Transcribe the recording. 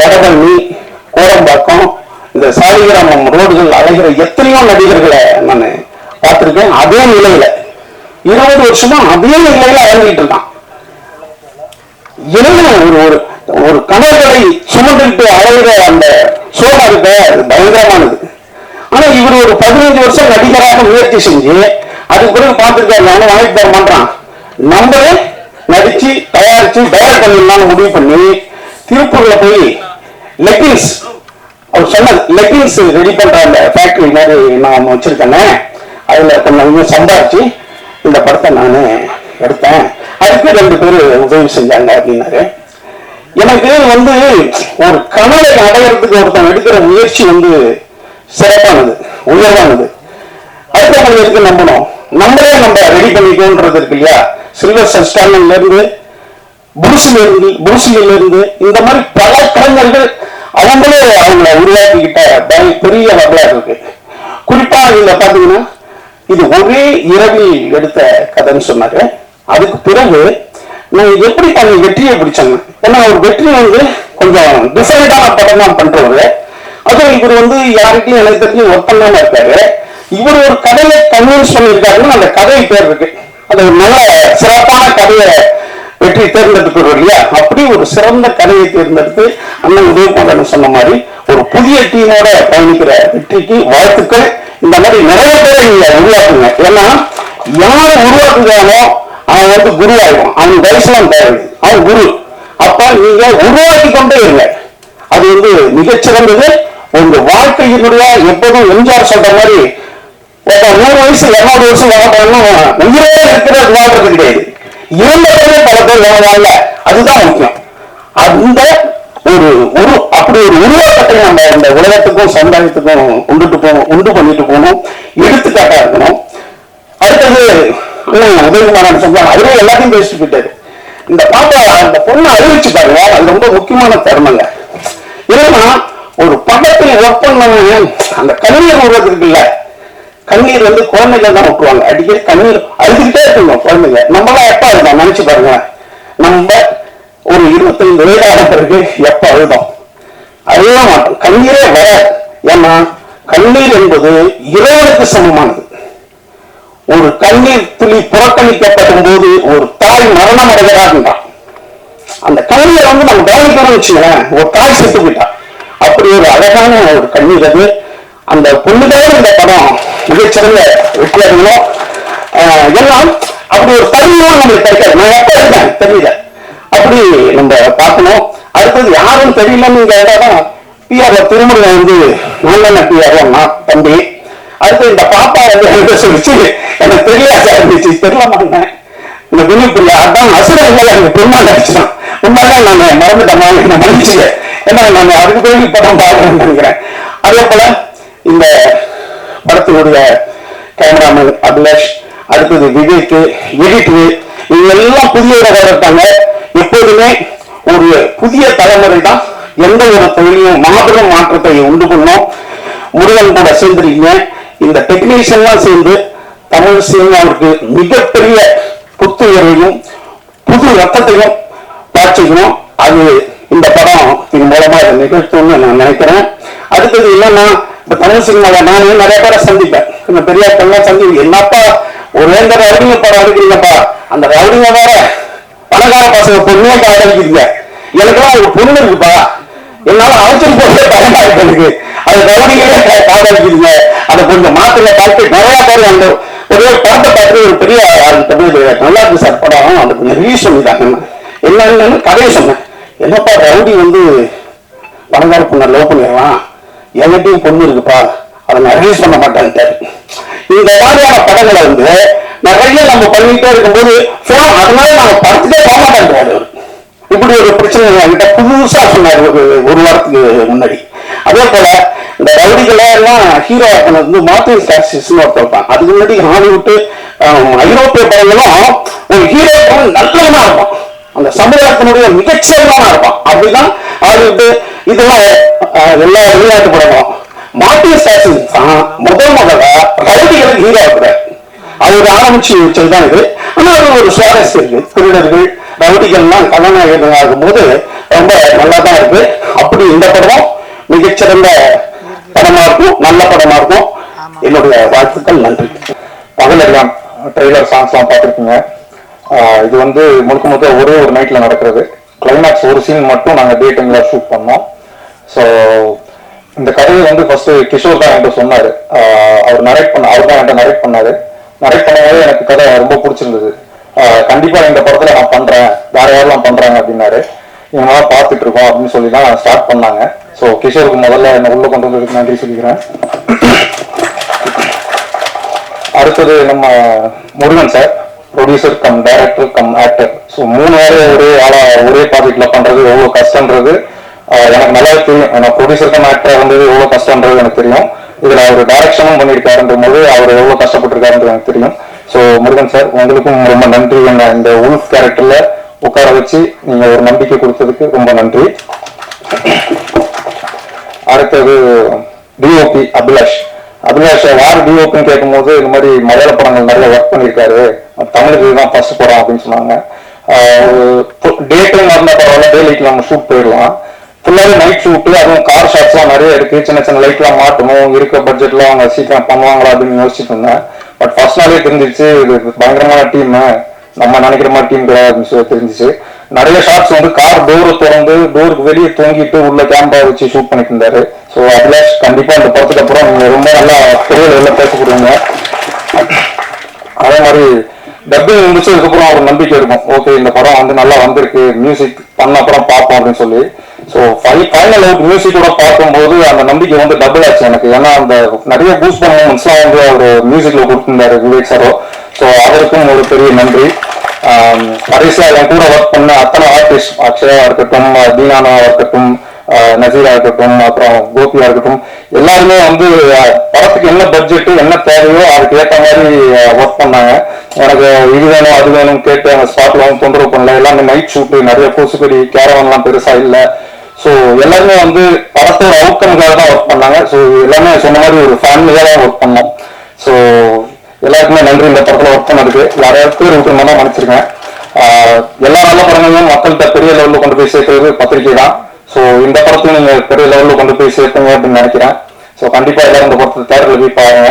வடபழனி கோரம்பாக்கம் இந்த சாலிகிராமம் ரோடுகள் அலைகிற எத்தனையோ நடிகர்களை நான் பார்த்திருக்கேன். அதே நிலையில இருபது வருஷமா அதே நிலையில அலைஞ்சிட்டு இருக்கான். என்ன ஒரு ஒரு ஒரு கணவர்களை சுமந்துட்டு அலைகிற அந்த சோழா இருக்க அது பயங்கரமானது. ஆனா இவர் ஒரு பதினைஞ்சு வருஷம் நடிகராக முயற்சி செஞ்சு அதுக்கு பிறகு பார்த்துருக்காரு நானும் வாங்கி தர மாட்டான் நம்மளே நடிச்சு தயாரிச்சு டயர் பண்ணிடலாம்னு முடிவு பண்ணி திருப்பூர்ல போய் லெக்கின்ஸ் அவர் சொன்னது லெக்கின்ஸ் ரெடி பண்ற அந்த ஃபேக்டரி மாதிரி நான் வச்சிருக்கேனே. அதுல கொஞ்சம் சம்பாதிச்சு இந்த படத்தை நான் எடுத்தேன். அதுக்கு ரெண்டு பேர் உதவி செஞ்சாங்க அப்படின்னாரு. எனக்கு வந்து ஒரு கனவை அடையிறதுக்கு ஒருத்தன் எடுக்கிற முயற்சி வந்து சிறப்பானது உயர்வானது. அடுத்தவங்க எதுக்கு நம்பணும்? நம்மளே நம்ம ரெடி பண்ணிக்கோன்றது இருக்கு இல்லையா? சில்வர் ஸ்டாலின்ல இருந்து புருசில இருந்து புருசில இருந்து இந்த மாதிரி பல கலைஞர்கள் அவங்களே அவங்கள உருவாக்கிக்கிட்ட பெரிய வரலாறு இருக்கு. குறிப்பா நீங்க பாத்தீங்கன்னா இது ஒரே இரவில் எடுத்த கதைன்னு சொன்னாரு அதுக்கு பிறகு நான் எப்படி தன் வெற்றியை பிடிச்சாங்க? ஏன்னா அவர் வெற்றி வந்து கொஞ்சம் டிஃபரெண்டான படம் தான் பண்றவரு. அதுவும் இவர் வந்து யாருக்கும் எனக்கு தெரிஞ்சு ஒப்பந்தமா இருக்காரு. இவர் ஒரு கதையை கன்வின்ஸ் பண்ணியிருக்காருன்னு அந்த கதை பேர் இருக்கு. அது ஒரு நல்ல சிறப்பான கதையை வெற்றி தேர்ந்தெடுக்கிறோம் இல்லையா அப்படி ஒரு சிறந்த கதையை தேர்ந்தெடுத்து அண்ணன் உதயகுமாரன் சொன்ன மாதிரி ஒரு புதிய டீமோட பயணிக்கிற வெற்றிக்கு வாழ்த்துக்கள். இந்த மாதிரி நிறைய பேரை நீங்க உருவாக்குங்க. ஏன்னா யார் உருவாக்குகிறானோ அவன் வந்து குரு ஆயிடும் அவன் வயசுலாம் தேவை. அவன் குரு. அப்ப நீங்க உருவாக்கி கொண்டே இருங்க. அது வந்து மிகச்சிறந்தது. உங்க வாழ்க்கையினுடைய எப்போதும் எம்ஜிஆர் சொல்ற மாதிரி ஒரு நூறு வயசு இரநூறு வருஷம் வாழ்க்கணும் உயிரே இருக்கிற விளையாடுறது கிடையாது. இருந்தவரே பல பேர் வாழ்வாங்க அதுதான் முக்கியம் அந்த ஒரு ஒரு அப்படி ஒரு உருவாக்கத்தை நம்ம இந்த உலகத்துக்கும் சமுதாயத்துக்கும் உண்டுட்டு போகணும் உண்டு பண்ணிட்டு போகணும். எடுத்துக்காட்டா இருக்கணும். அடுத்தது உதயகுமாரன் சொன்னாங்க அதுவே எல்லாத்தையும் பேசிட்டு போயிட்டாரு. இந்த பாப்பா அந்த பொண்ணை அறிவிச்சு பாருங்க. அது ரொம்ப முக்கியமான தருணங்க. ஏன்னா ஒரு படத்தில் ஒர்க் பண்ணவங்க அந்த கண்ணீர் விடுறது இருக்குல்ல. கண்ணீர் வந்து குழந்தைகள் தான் விட்டுருவாங்க அடிக்கடி கண்ணீர் அழுதுகிட்டே இருக்கணும் குழந்தைங்க. நம்மளாம் எப்ப இருந்தா நினைச்சு பாருங்க. நம்ம ஒரு இருபத்தைந்து வயதான பிறகு எப்ப அழுதோம்? அழுத மாட்டோம் கண்ணீரே வராது ஏன்னா கண்ணீர் என்பது இறைவனுக்கு சமமானது. ஒரு கண்ணீர் துளி புறக்கணிக்கப்படும் போது ஒரு தாய் மரணம் அடைகிறார்ன்றான் அந்த கண்ணீரை வந்து நம்ம கவனிக்கணும்னு வச்சுக்கோங்க ஒரு தாய் செத்து போயிட்டா. அப்படி ஒரு அழகான ஒரு கண்ணீர் அது. அந்த பொண்ணுதான் இந்த படம் மிகச்சிறந்த வெற்றி ஆஹ் எல்லாம் அப்படி ஒரு தருணம் நம்மளுக்கு கிடைக்காது. நான் எப்ப இருக்கேன்? தெரியல. அப்படி நம்ம பார்க்கணும். அடுத்தது யாரும் தெரியலன்னு கேட்டாதான் பிஆர் திருமுருகன் வந்து நல்லெண்ண பிஆர் நான் தம்பி. அடுத்து இந்த பாப்பா வந்து என்ன சொல்லிச்சு? எனக்கு தெரியாது இருந்துச்சு தெரியலமாங்க இந்த வினிப்பில்ல அதான் அசுரங்களை எனக்கு பெருமாள் நடிச்சுதான் உண்மைதான் நான் மறந்துட்டேன். நான் மன்னிச்சு ஏன்னா நான் அதுக்கு பிறகு படம் பார்க்கணும்னு நினைக்கிறேன். அதே போல இந்த படத்தினுடைய கேமராமேன் அபிலாஷ் அடுத்தது விவேக் எடிட்டு இவங்க எல்லாம் புதியவராக இருக்காங்க. எப்போதுமே ஒரு புதிய தலைமுறை தான் எந்த ஒரு தொழிலையும் மாபெரும் மாற்றத்தை உண்டு பண்ணும். முருகன் கூட சேர்ந்துருக்கீங்க. இந்த டெக்னீஷியன்லாம் சேர்ந்து தமிழ் சினிமாவுக்கு மிகப்பெரிய புத்துயர்வையும் புது ரத்தத்தையும் பாய்ச்சிக்கணும். அது இந்த படம் இது மூலமா இதை நிகழ்த்தும்னு நான் நினைக்கிறேன். அடுத்தது என்னன்னா இப்ப தமிழ் சினிமாவில் நானே நிறைய பேரை சந்திப்பேன். இந்த பெரியாக்கள்லாம் சந்தி என்னப்பா ஒரு வேந்த ரவுடிங்க படம் எடுக்கிறீங்கப்பா அந்த ரவுடிங்க வேற பணக்கார பசங்க பொண்ணே காதலிக்கிறீங்க எனக்கெல்லாம் ஒரு பொண்ணு இருக்குப்பா. என்னால அழைச்சிட்டு போட்டு பயமா இருக்கு அது ரவுடிங்களே காதலிக்கிறீங்க அதை கொஞ்சம் மாத்திரை பார்த்து நிறைய பேர் அந்த ஒரே ஒரு படத்தை பார்த்து ஒரு பெரிய தமிழ் நல்லா இருக்கு சார் படம். அந்த கொஞ்சம் ரிலீஸ் சொல்லிட்டாங்க என்னன்னு கதையை சொன்னேன். என்னப்பா ரவுடி வந்து பணக்கார பொண்ணை லவ் பண்ணிடலாம் என்கிட்டயும் பொண்ணு இருக்குப்பா. அதை நான் ரிலீஸ் பண்ண மாட்டேன்ட்டாரு இந்த மாதிரியான படங்களை வந்து நிறைய நம்ம பண்ணிட்டே இருக்கும்போது film அதனால நாங்க படத்துக்கே போக மாட்டேன்றாரு இப்படி ஒரு பிரச்சனை என்கிட்ட புதுசா சொன்னார் ஒரு வாரத்துக்கு முன்னாடி. அதே போல இந்த ரவுடிகளை எல்லாம் ஹீரோ வந்து மார்டின் சாக்சிஸ்னு ஒருத்தர் இருப்பான். அதுக்கு முன்னாடி ஹாலிவுட் ஐரோப்பிய படங்களும் ஒரு ஹீரோ நல்லவனா இருப்பான். அந்த சமுதாயத்தினுடைய மிகச்சிறந்தவனா இருப்பான். அப்படிதான் ஹாலிவுட் இதெல்லாம் எல்லா விளையாட்டு படங்களும் மார்டின் சாசன் தான் முதல் முதல்ல ரவுடிகளுக்கு ஹீரோ இருக்கிறார் அவர் ஆரம்பிச்சு வச்சதுதான் இது. ஆனா அது ஒரு சுவாரஸ்யம் இருக்கு திருடர்கள் ரவுடிகள்லாம் கதாநாயகன் ஆகும்போது ரொம்ப நல்லா தான் இருக்கு. அப்படி இந்த படமும் மிகச்சிறந்த படமா இருக்கும் நல்ல படமா இருக்கும். என்னுடைய வாழ்த்துக்கள் நன்றி. பகலெல்லாம் ட்ரெய்லர் சாங்ஸ்லாம் பார்த்துருக்குங்க. இது வந்து முழுக்க முழுக்க ஒரே ஒரு நைட்டில் நடக்கிறது. கிளைமேக்ஸ் ஒரு சீன் மட்டும் நாங்கள் டே டைமில் ஷூட் பண்ணோம். ஸோ இந்த கதையை வந்து ஃபர்ஸ்ட் கிஷோர் தான் என்கிட்ட சொன்னார். அவர் நரேட் பண்ண அவர் தான் என்கிட்ட நரேட் பண்ணாரு. நரேட் பண்ணும்போது எனக்கு கதை ரொம்ப பிடிச்சிருந்தது. கண்டிப்பாக கண்டிப்பா இந்த படத்துல நான் பண்றேன். வேற யாரெல்லாம் பண்றாங்க அப்படின்னாரு. இவங்களாம் பார்த்துட்டு இருக்கோம் அப்படின்னு சொல்லி தான் ஸ்டார்ட் பண்ணாங்க. ஸோ கிஷோருக்கு முதல்ல என்ன உள்ள கொண்டு வந்ததுக்கு நன்றி சொல்லிக்கிறேன். அடுத்தது நம்ம Murugan sir producer cum director cum actor so மூணு பேரும் ஒரே ஆளா ஒரே ப்ராஜெக்ட்ல பண்றது எவ்வளோ கஷ்டன்றது எனக்கு நல்லாவே தெரியும் நான் ப்ரொடியூசர் கம் இருந்தது எவ்வளோ கஷ்டன்றது எனக்கு தெரியும். இதில் அவர் டைரக்ஷனும் பண்ணியிருக்காருன்ற போது அவர் எவ்வளோ கஷ்டப்பட்டிருக்காருன்றது எனக்கு தெரியும். ஸோ முருகன் சார் உங்களுக்கும் ரொம்ப நன்றி. என்ன இந்த உல்ஃப் கேரக்டர்ல உட்கார வச்சு நீங்க ஒரு நம்பிக்கை கொடுத்ததுக்கு ரொம்ப நன்றி. அடுத்தது டிஓபி அபிலாஷ். அபிலாஷ் யார் டிஓபின்னு கேட்கும்போது இந்த மாதிரி மலையாள படங்கள் நிறைய ஒர்க் பண்ணியிருக்காரு. தமிழுக்கு தான் ஃபர்ஸ்ட் படம் அப்படின்னு சொன்னாங்க. டே டைம் இருந்தால் பரவாயில்ல டே லைட்ல நம்ம ஷூட் போயிடலாம். ஃபுல்லாகவே நைட் ஷூட்டு அதுவும் கார் ஷாட்ஸ்லாம் நிறைய இருக்குது சின்ன சின்ன லைட்லாம் மாட்டணும். இருக்க பட்ஜெட்லாம் அவங்க சீக்கிரம் பண்ணுவாங்களா அப்படின்னு யோசிச்சுட்டு இருந்தேன். பட் ஃபர்ஸ்ட் நாளே தெரிஞ்சிருச்சு. இது பயங்கரமான டீம் நம்ம நினைக்கிற மாதிரி டீம் கிடையாது அப்படின்னு சொல்லி தெரிஞ்சிச்சு. நிறைய ஷாட்ஸ் வந்து கார் டோரை திறந்து டோருக்கு வெளியே தூங்கிட்டு உள்ள கேமரா வச்சு ஷூட் பண்ணிட்டு இருந்தாரு. ஸோ அபிலாஷ் கண்டிப்பா அந்த படத்துக்கு அப்புறம் நீங்க ரொம்ப நல்லா பெரிய லெவலில் பேசப்படுவீங்க அதே மாதிரி டப்பிங் முடிச்சதுக்கப்புறம் ஒரு நம்பிக்கை இருக்கும். ஓகே இந்த படம் வந்து நல்லா வந்திருக்கு. மியூசிக் பண்ண அப்புறம் பார்ப்போம் அப்படின்னு சொல்லி. ஸோ ஃபைனல் அவுட் மியூசிக்கோட பார்க்கும்போது அந்த நம்பிக்கை வந்து டபுள் ஆச்சு எனக்கு. ஏன்னா அந்த நிறைய பூஸ்ட் மூமெண்ட்ஸ்லாம் வந்து அவர் மியூசிக்ல கொடுத்துருந்தாரு விவேக் சாரோ ஸோ அவருக்கும் ஒரு பெரிய நன்றி. கடைசியாக என் கூட ஒர்க் பண்ண அத்தனை ஆர்டிஸ்ட் அக்ஷயா இருக்கட்டும் தீனானா இருக்கட்டும் நசீரா இருக்கட்டும் அப்புறம் கோபியா இருக்கட்டும் எல்லாருமே வந்து படத்துக்கு என்ன பட்ஜெட்டு என்ன தேவையோ அதுக்கு ஏற்ற மாதிரி ஒர்க் பண்ணாங்க. எனக்கு இது வேணும் அது வேணும் கேட்டு அந்த ஸ்பாட்ல வந்து தொந்தரவு பண்ணல. எல்லாமே நைட் ஷூட்டு நிறைய கொசுக்கடி கேரவன்லாம் பெருசா இல்லை. ஸோ எல்லாருமே வந்து படத்தோட அவுட்கம்காக தான் ஒர்க் பண்ணாங்க. ஸோ எல்லாமே சொன்ன மாதிரி ஒரு ஃபேமிலியாக தான் ஒர்க் பண்ணோம். ஸோ எல்லாருக்குமே நன்றி. இந்த படத்தில் ஒர்க் பண்ணதுக்கு யாரையாவது பேர் விட்டுருந்தா தான் நினச்சிருக்கேன். எல்லா நல்ல படங்களையும் மக்கள்கிட்ட பெரிய லெவலில் கொண்டு போய் சேர்க்கறது பத்திரிகை தான். ஸோ இந்த படத்தையும் நீங்கள் பெரிய லெவலில் கொண்டு போய் சேர்த்துங்க அப்படின்னு நினைக்கிறேன். ஸோ கண்டிப்பாக எல்லாரும் இந்த படத்தை தேட்டரில் போய் பாருங்க.